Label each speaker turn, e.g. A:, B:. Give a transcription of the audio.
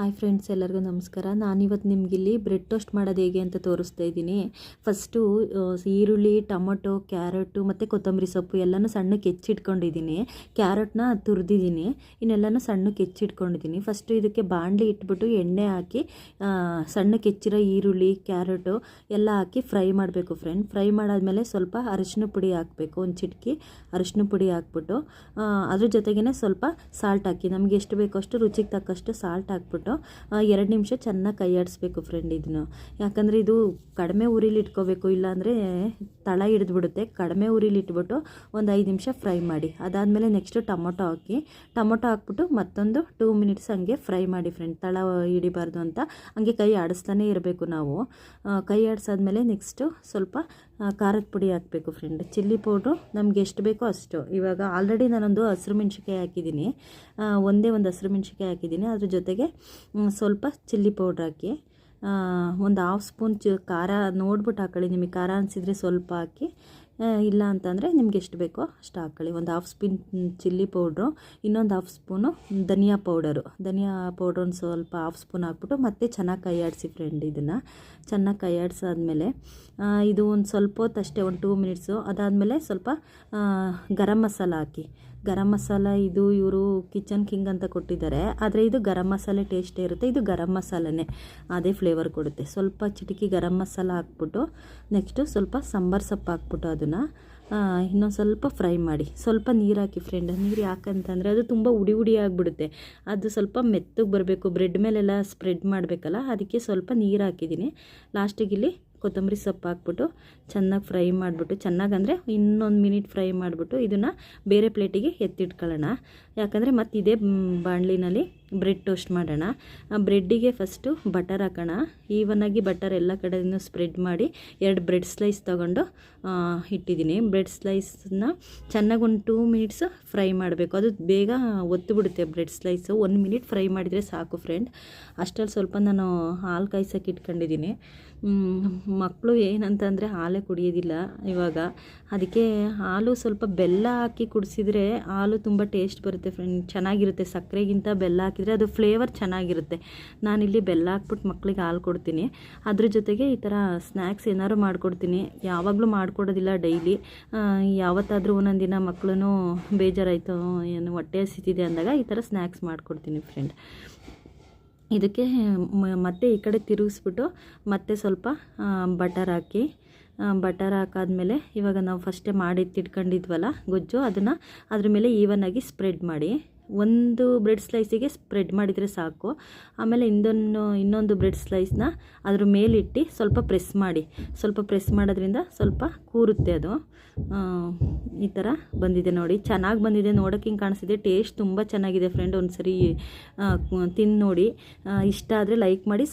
A: Hi friends ಎಲ್ಲರಿಗೂ ನಮಸ್ಕಾರ. ನಾನಿವತ್ತು ನಿಮಗಿಲ್ಲಿ ಬ್ರೆಡ್ ಟೋಸ್ಟ್ ಮಾಡೋದು ಹೇಗೆ ಅಂತ ತೋರಿಸ್ತಾ ಇದ್ದೀನಿ. ಫಸ್ಟು ಈರುಳ್ಳಿ, ಟೊಮೊಟೊ, ಕ್ಯಾರೆಟು ಮತ್ತು ಕೊತ್ತಂಬರಿ ಸೊಪ್ಪು ಎಲ್ಲನೂ ಸಣ್ಣಕ್ಕೆ ಹೆಚ್ಚಿಟ್ಕೊಂಡಿದ್ದೀನಿ. ಕ್ಯಾರೆಟ್ನ ತುರಿದಿದ್ದೀನಿ. ಇನ್ನೆಲ್ಲನೂ ಸಣ್ಣಕ್ಕೆ ಹೆಚ್ಚಿಟ್ಕೊಂಡಿದ್ದೀನಿ. ಫಸ್ಟು ಇದಕ್ಕೆ ಬಾಣಲಿ ಇಟ್ಬಿಟ್ಟು ಎಣ್ಣೆ ಹಾಕಿ ಸಣ್ಣಕ್ಕೆ ಹೆಚ್ಚಿರೋ ಈರುಳ್ಳಿ, ಕ್ಯಾರೆಟು ಎಲ್ಲ ಹಾಕಿ ಫ್ರೈ ಮಾಡಬೇಕು ಫ್ರೆಂಡ್ ಫ್ರೈ ಮಾಡಾದಮೇಲೆ ಸ್ವಲ್ಪ ಅರಿಶಿನ ಪುಡಿ ಹಾಕಬೇಕು. ಒಂದು ಚಿಟಕಿ ಅರಿಶಿನ ಪುಡಿ ಹಾಕ್ಬಿಟ್ಟು ಅದ್ರ ಜೊತೆಗೇ ಸ್ವಲ್ಪ ಸಾಲ್ಟ್ ಹಾಕಿ. ನಮಗೆ ಎಷ್ಟು ಬೇಕೋ ಅಷ್ಟು ರುಚಿಗೆ ತಕ್ಕಷ್ಟು ಸಾಲ್ಟ್ ಹಾಕ್ಬಿಟ್ಟು ಎರಡು ನಿಮಿಷ ಚೆನ್ನಾಗಿ ಕೈ ಆಡಿಸ್ಬೇಕು ಫ್ರೆಂಡ್ ಇದನ್ನು ಯಾಕಂದರೆ ಇದು ಕಡಿಮೆ ಉರಿಲಿ ಇಟ್ಕೋಬೇಕು, ಇಲ್ಲಾಂದರೆ ತಳ ಹಿಡಿದ್ಬಿಡುತ್ತೆ. ಕಡಿಮೆ ಉರಿಲಿ ಇಟ್ಬಿಟ್ಟು ಒಂದು ಐದು ನಿಮಿಷ ಫ್ರೈ ಮಾಡಿ. ಅದಾದಮೇಲೆ ನೆಕ್ಸ್ಟು ಟೊಮೊಟೊ ಹಾಕಿ, ಟೊಮೊಟೊ ಹಾಕ್ಬಿಟ್ಟು ಮತ್ತೊಂದು ಟೂ ಮಿನಿಟ್ಸ್ ಹಂಗೆ ಫ್ರೈ ಮಾಡಿ ಫ್ರೆಂಡ್ ತಳ ಹಿಡಿಬಾರ್ದು ಅಂತ. ಹಂಗೆ ಕೈ ಆಡಿಸ್ತಾನೆ ಇರಬೇಕು ನಾವು. ಕೈ ಆಡಿಸಾದ್ಮೇಲೆ ನೆಕ್ಸ್ಟು ಸ್ವಲ್ಪ ಖಾರದ ಪುಡಿ ಹಾಕಬೇಕು ಫ್ರೆಂಡ್ ಚಿಲ್ಲಿ ಪೌಡ್ರು ನಮ್ಗೆ ಎಷ್ಟು ಬೇಕೋ ಅಷ್ಟು. ಇವಾಗ ಆಲ್ರೆಡಿ ನಾನೊಂದು ಹಸಿರು ಮೆಣಸಿಕಾಯಿ ಹಾಕಿದ್ದೀನಿ. ಒಂದೇ ಒಂದು ಹಸಿರು ಮೆಣಸಿಕಾಯಿ ಹಾಕಿದ್ದೀನಿ. ಅದ್ರ ಜೊತೆಗೆ ಸ್ವಲ್ಪ ಚಿಲ್ಲಿ ಪೌಡ್ರ್ ಹಾಕಿ ಒಂದು ಹಾಫ್ ಸ್ಪೂನ್ ಚ ಖಾರ ನೋಡ್ಬಿಟ್ಟು ಹಾಕೊಳ್ಳಿ. ನಿಮಗೆ ಖಾರ ಅನಿಸಿದರೆ ಸ್ವಲ್ಪ ಹಾಕಿ ಇಲ್ಲ ಅಂತಂದರೆ ನಿಮ್ಗೆ ಎಷ್ಟು ಬೇಕೋ ಅಷ್ಟು ಹಾಕ್ಕೊಳ್ಳಿ ಒಂದು ಹಾಫ್ ಸ್ಪೂನ್ ಚಿಲ್ಲಿ ಪೌಡ್ರು, ಇನ್ನೊಂದು ಹಾಫ್ ಸ್ಪೂನು ಧನಿಯಾ ಪೌಡರು. ಧನಿಯಾ ಪೌಡ್ರ್ ಒಂದು ಸ್ವಲ್ಪ ಹಾಫ್ ಸ್ಪೂನ್ ಹಾಕ್ಬಿಟ್ಟು, ಮತ್ತೆ ಚೆನ್ನಾಗಿ ಕೈ ಫ್ರೆಂಡ್ ಇದನ್ನು. ಚೆನ್ನಾಗಿ ಕೈ ಆಡಿಸಾದ್ಮೇಲೆ ಇದು ಒಂದು ಸ್ವಲ್ಪ ಹೊತ್ತು ಅಷ್ಟೇ ಒಂದು ಟೂ ಮಿನಿಟ್ಸು ಅದಾದಮೇಲೆ ಸ್ವಲ್ಪ ಗರಂ ಮಸಾಲ ಹಾಕಿ. ಗರಂ ಮಸಾಲ ಇದು ಇವರು ಕಿಚನ್ ಕಿಂಗ್ ಅಂತ ಕೊಟ್ಟಿದ್ದಾರೆ. ಆದರೆ ಇದು ಗರಂ ಮಸಾಲೆ ಟೇಸ್ಟೇ ಇರುತ್ತೆ. ಇದು ಗರಂ ಮಸಾಲೆನೇ. ಅದೇ ಫ್ಲೇವರ್ ಕೊಡುತ್ತೆ. ಸ್ವಲ್ಪ ಚಿಟಿಕಿ ಗರಂ ಮಸಾಲ ಹಾಕ್ಬಿಟ್ಟು ನೆಕ್ಸ್ಟು ಸ್ವಲ್ಪ ಸಾಂಬಾರು ಸೊಪ್ಪು ಹಾಕ್ಬಿಟ್ಟು ಅದನ್ನು ಇನ್ನೊಂದು ಸ್ವಲ್ಪ ಫ್ರೈ ಮಾಡಿ. ಸ್ವಲ್ಪ ನೀರು ಹಾಕಿ ಫ್ರೆಂಡ್ ನೀರು ಯಾಕಂತಂದರೆ ಅದು ತುಂಬ ಉಡಿ ಉಡಿ ಆಗಿಬಿಡುತ್ತೆ. ಅದು ಸ್ವಲ್ಪ ಮೆತ್ತಗೆ ಬರಬೇಕು. ಬ್ರೆಡ್ ಮೇಲೆಲ್ಲ ಸ್ಪ್ರೆಡ್ ಮಾಡಬೇಕಲ್ಲ, ಅದಕ್ಕೆ ಸ್ವಲ್ಪ ನೀರು ಹಾಕಿದ್ದೀನಿ. ಲಾಸ್ಟಿಗೆ ಇಲ್ಲಿ ಕೊತ್ತಂಬರಿ ಸೊಪ್ಪು ಹಾಕ್ಬಿಟ್ಟು ಚೆನ್ನಾಗಿ ಫ್ರೈ ಮಾಡಿಬಿಟ್ಟು, ಚೆನ್ನಾಗಿ ಅಂದರೆ ಇನ್ನೊಂದು ಮಿನಿಟ್ ಫ್ರೈ ಮಾಡಿಬಿಟ್ಟು ಇದನ್ನು ಬೇರೆ ಪ್ಲೇಟಿಗೆ ಎತ್ತಿಟ್ಕೊಳ್ಳೋಣ. ಯಾಕಂದರೆ ಮತ್ತು ಇದೇ ಬಾಣಲಿನಲ್ಲಿ ಬ್ರೆಡ್ ಟೋಸ್ಟ್ ಮಾಡೋಣ. ಬ್ರೆಡ್ಡಿಗೆ ಫಸ್ಟು ಬಟರ್ ಹಾಕೋಣ. ಈವನ್ನಾಗಿ ಬಟರ್ ಎಲ್ಲ ಕಡೆಯೂ ಸ್ಪ್ರೆಡ್ ಮಾಡಿ ಎರಡು ಬ್ರೆಡ್ ಸ್ಲೈಸ್ ತೊಗೊಂಡು ಇಟ್ಟಿದ್ದೀನಿ. ಬ್ರೆಡ್ ಸ್ಲೈಸನ್ನ ಚೆನ್ನಾಗಿ ಒಂದು ಟೂ ಮಿನಿಟ್ಸ್ ಫ್ರೈ ಮಾಡಬೇಕು. ಅದು ಬೇಗ ಒತ್ತು ಬಿಡುತ್ತೆ ಬ್ರೆಡ್ ಸ್ಲೈಸು ಒಂದು ಮಿನಿಟ್ ಫ್ರೈ ಮಾಡಿದರೆ ಸಾಕು ಫ್ರೆಂಡ್ ಅಷ್ಟರಲ್ಲಿ ಸ್ವಲ್ಪ ನಾನು ಹಾಲು ಕಾಯ್ಸೋಕೆ ಇಟ್ಕೊಂಡಿದ್ದೀನಿ. ಮಕ್ಕಳು ಏನಂತಂದರೆ ಹಾಲೇ ಕುಡಿಯೋದಿಲ್ಲ ಇವಾಗ. ಅದಕ್ಕೆ ಹಾಲು ಸ್ವಲ್ಪ ಬೆಲ್ಲ ಹಾಕಿ ಕುಡಿಸಿದ್ರೆ ಹಾಲು ತುಂಬ ಟೇಸ್ಟ್ ಬರುತ್ತೆ ಫ್ರೆಂಡ್ ಚೆನ್ನಾಗಿರುತ್ತೆ. ಸಕ್ಕರೆಗಿಂತ ಬೆಲ್ಲ ಹಾಕಿದರೆ ಅದು ಫ್ಲೇವರ್ ಚೆನ್ನಾಗಿರುತ್ತೆ. ನಾನಿಲ್ಲಿ ಬೆಲ್ಲ ಹಾಕ್ಬಿಟ್ಟು ಮಕ್ಕಳಿಗೆ ಹಾಲು ಕೊಡ್ತೀನಿ. ಅದ್ರ ಜೊತೆಗೆ ಈ ಥರ ಸ್ನ್ಯಾಕ್ಸ್ ಏನಾದ್ರು ಮಾಡಿಕೊಡ್ತೀನಿ. ಯಾವಾಗಲೂ ಮಾಡಿಕೊಡೋದಿಲ್ಲ ಡೈಲಿ ಯಾವತ್ತಾದರೂ ಒಂದೊಂದು ದಿನ ಮಕ್ಕಳು ಬೇಜಾರಾಯಿತು ಏನು ಹೊಟ್ಟೆ ಹಸಿತಿದೆ ಅಂದಾಗ ಈ ಥರ ಸ್ನ್ಯಾಕ್ಸ್ ಮಾಡಿಕೊಡ್ತೀನಿ ಫ್ರೆಂಡ್ ಇದಕ್ಕೆ ಮತ್ತೆ ಈ ಕಡೆ ತಿರುಗಿಸ್ಬಿಟ್ಟು ಮತ್ತೆ ಸ್ವಲ್ಪ ಬಟರ್ ಹಾಕಿ ಬಟರ್ ಹಾಕಾದ್ಮೇಲೆ ಇವಾಗ ನಾವು ಫಸ್ಟೇ ಮಾಡಿ ತಿಟ್ಕೊಂಡಿದ್ವಲ್ಲ ಗೊಜ್ಜು, ಅದನ್ನು ಅದ್ರ ಮೇಲೆ ಈವನ್ ಆಗಿ ಸ್ಪ್ರೆಡ್ ಮಾಡಿ. ಒಂದು ಬ್ರೆಡ್ ಸ್ಲೈಸಿಗೆ ಸ್ಪ್ರೆಡ್ ಮಾಡಿದರೆ ಸಾಕು. ಆಮೇಲೆ ಇನ್ನೊಂದು ಇನ್ನೊಂದು ಬ್ರೆಡ್ ಸ್ಲೈಸ್ನ ಅದ್ರ ಮೇಲಿಟ್ಟು ಸ್ವಲ್ಪ ಪ್ರೆಸ್ ಮಾಡಿ. ಸ್ವಲ್ಪ ಪ್ರೆಸ್ ಮಾಡೋದ್ರಿಂದ ಸ್ವಲ್ಪ ಕೂರುತ್ತೆ ಅದು. ಈ ಥರ ಬಂದಿದೆ ನೋಡಿ. ಚೆನ್ನಾಗಿ ಬಂದಿದೆ. ನೋಡೋಕೆ ಹಿಂಗೆ ಕಾಣಿಸಿದೆ ಟೇಸ್ಟ್ ತುಂಬ ಚೆನ್ನಾಗಿದೆ ಫ್ರೆಂಡ್. ಒಂದು ಸರಿ ತಿಂದು ನೋಡಿ. ಇಷ್ಟ ಆದರೆ ಲೈಕ್ ಮಾಡಿ